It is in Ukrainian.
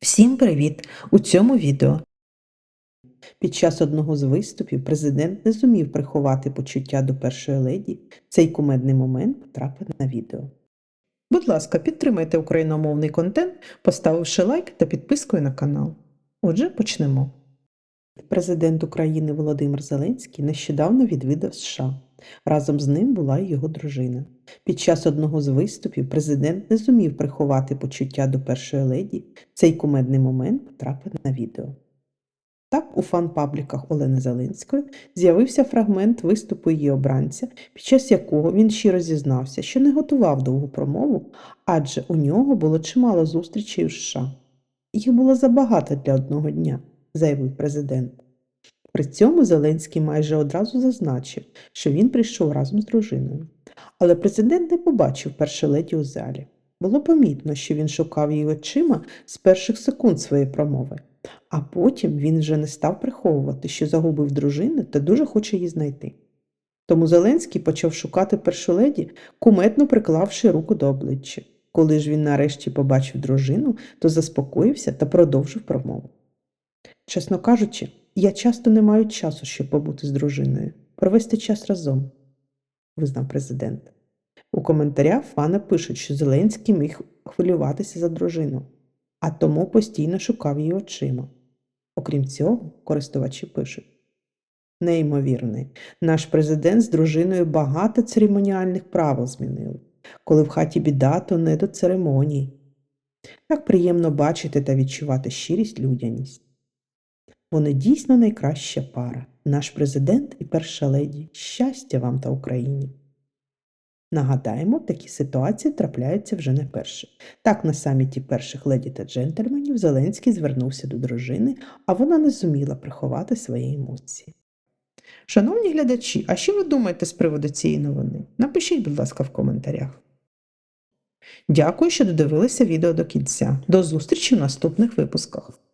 Всім привіт! У цьому відео. Під час одного з виступів президент не зумів приховати почуття до першої леді. Цей кумедний момент потрапив на відео. Будь ласка, підтримайте україномовний контент, поставивши лайк та підпискою на канал. Отже, почнемо. Президент України Володимир Зеленський нещодавно відвідав США. Разом з ним була й його дружина. Під час одного з виступів президент не зумів приховати почуття до першої леді. Цей кумедний момент потрапив на відео. Так, у фан-пабліках Олени Зеленської з'явився фрагмент виступу її обранця, під час якого він щиро зізнався, що не готував довгу промову, адже у нього було чимало зустрічей у США. Їх було забагато для одного дня, заявив президент. При цьому Зеленський майже одразу зазначив, що він прийшов разом з дружиною. Але президент не побачив першу леді у залі. Було помітно, що він шукав її очима з перших секунд своєї промови, а потім він вже не став приховувати, що загубив дружину та дуже хоче її знайти. Тому Зеленський почав шукати першу леді, куметно приклавши руку до обличчя. Коли ж він нарешті побачив дружину, то заспокоївся та продовжив промову. Чесно кажучи, я часто не маю часу, щоб побути з дружиною, провести час разом, визнав президент. У коментарях фани пишуть, що Зеленський міг хвилюватися за дружину, а тому постійно шукав її очима. Окрім цього, користувачі пишуть. Неймовірний, наш президент з дружиною багато церемоніальних правил змінили. Коли в хаті біда, то не до церемоній. Так приємно бачити та відчувати щирість людяність. Вони дійсно найкраща пара. Наш президент і перша леді. Щастя вам та Україні. Нагадаємо, такі ситуації трапляються вже не перше. Так, на саміті перших леді та джентльменів Зеленський звернувся до дружини, а вона не зуміла приховати свої емоції. Шановні глядачі, а що ви думаєте з приводу цієї новини? Напишіть, будь ласка, в коментарях. Дякую, що додивилися відео до кінця. До зустрічі в наступних випусках.